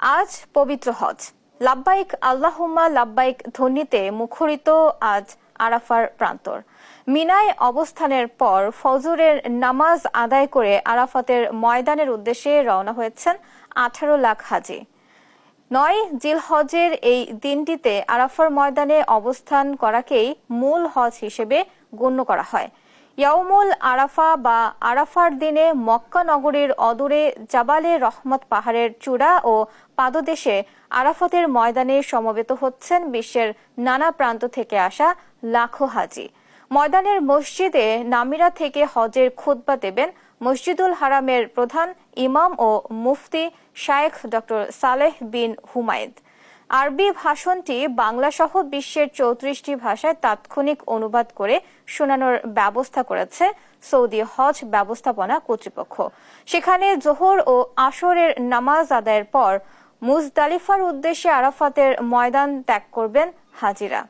আজ পবিত্র হজ। লাব্বাইক, আল্লাহুম্মা লাব্বাইক ধ্বনিতে মুখরিত আজ আরাফার প্রান্তর। মিনায় অবস্থানের পর ফজরের নামাজ আদায় করে আরাফাতের ময়দানের উদ্দেশ্যে রওনা হয়েছেন আঠারো লাখ হাজি। নয় জিলহজের এই দিনটিতে আরাফার ময়দানে অবস্থান করাকেই মূল হজ হিসেবে গণ্য করা হয়। ইয়াউমুল আরাফা বা আরাফার দিনে মক্কা নগরীর অদূরে জাবালে রহমত পাহাড়ের চূড়া ও পাদদেশে আরাফাতের ময়দানে সমবেত হচ্ছেন বিশ্বের নানা প্রান্ত থেকে আসা লাখো হাজি। ময়দানের মসজিদে নামিরা থেকে হজের খুতবা দেবেন মসজিদুল হারামের প্রধান ইমাম ও মুফতি শায়েখ ডক্টর সালেহ বিন হুমায়দ। আরবি ভাষণটি বাংলা সহ বিশ্বের চৌত্রিশটি ভাষায় তাৎক্ষণিক অনুবাদ করে শোনানোর ব্যবস্থা করেছে সৌদি হজ ব্যবস্থাপনা কর্তৃপক্ষ। সেখানে জোহর ও আসরের নামাজ আদায়ের পর মুজদালিফার উদ্দেশ্যে আরাফাতের ময়দান ত্যাগ করবেন হাজিরা।